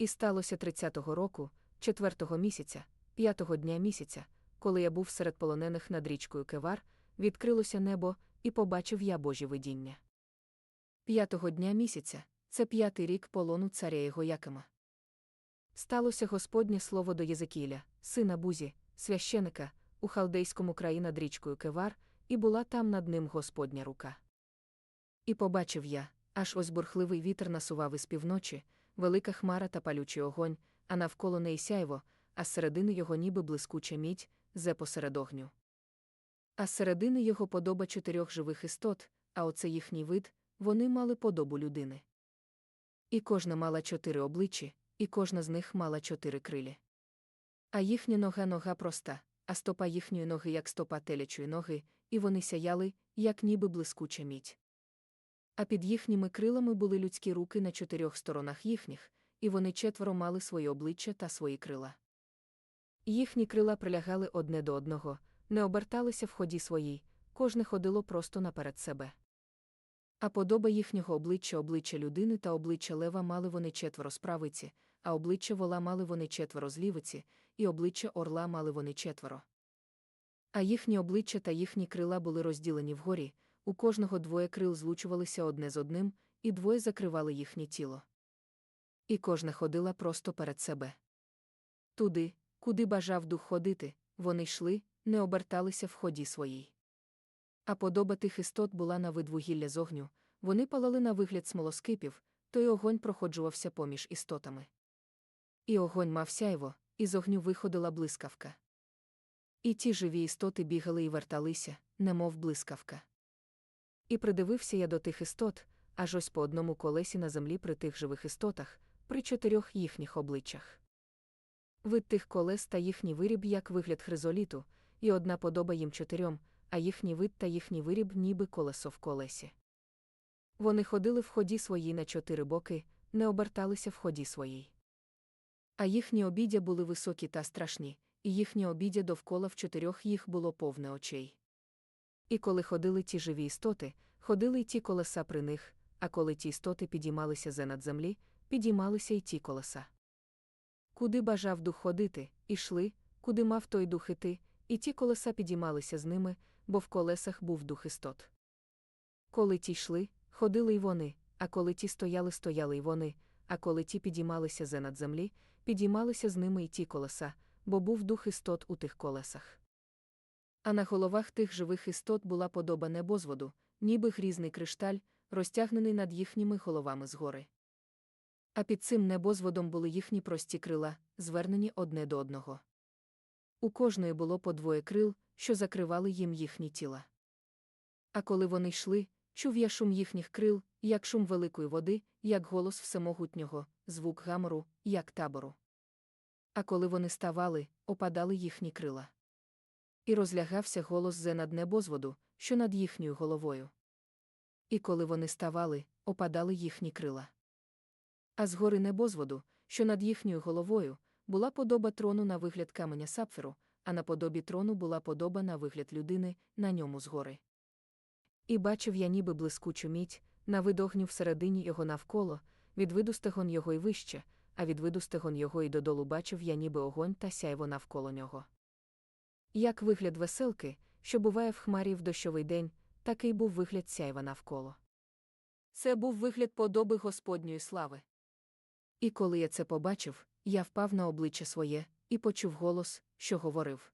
І сталося тридцятого року, четвертого місяця, п'ятого дня місяця, коли я був серед полонених над річкою Кевар, відкрилося небо, і побачив я Божі видіння. П'ятого дня місяця це п'ятий рік полону царя Єгоякима. Сталося Господнє слово до Єзекіля, сина Бузі, священика, у халдейському краї над річкою Кевар, і була там над ним Господня рука. І побачив я, аж ось бурхливий вітер насував із півночі, велика хмара та палючий огонь, а навколо неї сяйво, а середини його ніби блискуча мідь, зе посеред огню. А з середини його подоба чотирьох живих істот, а оце їхній вид, вони мали подобу людини. І кожна мала чотири обличчі, і кожна з них мала чотири крилі. А їхня нога нога проста, а стопа їхньої ноги, як стопа телячої ноги, і вони сяяли, як ніби блискуча мідь. А під їхніми крилами були людські руки на чотирьох сторонах їхніх, і вони четверо мали свої обличчя та свої крила. Їхні крила прилягали одне до одного, не оберталися в ході своїй, кожне ходило просто наперед себе. А подоба їхнього обличчя обличчя людини та обличчя лева мали вони четверо з правиці, а обличчя вола мали вони четверо з лівиці, і обличчя орла мали вони четверо. А їхні обличчя та їхні крила були розділені вгорі, у кожного двоє крил злучувалися одне з одним, і двоє закривали їхнє тіло. І кожна ходила просто перед себе. Туди, куди бажав дух ходити, вони йшли, не оберталися в ході своїй. А подоба тих істот була на вид вугілля з огню, вони палали на вигляд смолоскипів, той огонь проходжувався поміж істотами. І огонь мав сяйво, і з огню виходила блискавка. І ті живі істоти бігали і верталися, немов блискавка. І придивився я до тих істот, аж ось по одному колесі на землі при тих живих істотах, при чотирьох їхніх обличчях. Вид тих колес та їхній виріб як вигляд хризоліту, і одна подоба їм чотирьом, а їхній вид та їхній виріб ніби колесо в колесі. Вони ходили в ході своїй на чотири боки, не оберталися в ході своїй. А їхні обідя були високі та страшні, і їхні обідя довкола в чотирьох їх було повне очей. І коли ходили ті живі істоти, ходили й ті колеса при них, а коли ті істоти підіймалися зе над землі, підіймалися й ті колеса. Куди бажав дух ходити, ішли, куди мав той дух іти, і ті колеса підіймалися з ними, бо в колесах був дух істот. Коли ті йшли, ходили й вони, а коли ті стояли, стояли й вони, а коли ті підіймалися зе над землі, підіймалися з ними й ті колеса, бо був дух істот у тих колесах. А на головах тих живих істот була подоба небозводу, ніби грізний кришталь, розтягнений над їхніми головами згори. А під цим небозводом були їхні прості крила, звернені одне до одного. У кожної було по двоє крил, що закривали їм їхні тіла. А коли вони йшли, чув я шум їхніх крил, як шум великої води, як голос всемогутнього, звук гамору, як табору. А коли вони ставали, опадали їхні крила. І розлягався голос зе над небозводу, що над їхньою головою. І коли вони ставали, опадали їхні крила. А згори небозводу, що над їхньою головою, була подоба трону на вигляд каменя сапфіру, а на подобі трону була подоба на вигляд людини, на ньому згори. І бачив я ніби блискучу мідь, на вид огню всередині його навколо, від виду стегон його й вище, а від виду стегон його й додолу бачив я ніби огонь та сяйво навколо нього. Як вигляд веселки, що буває в хмарі в дощовий день, такий був вигляд сяйва навколо. Це був вигляд подоби Господньої слави. І коли я це побачив, я впав на обличчя своє і почув голос, що говорив.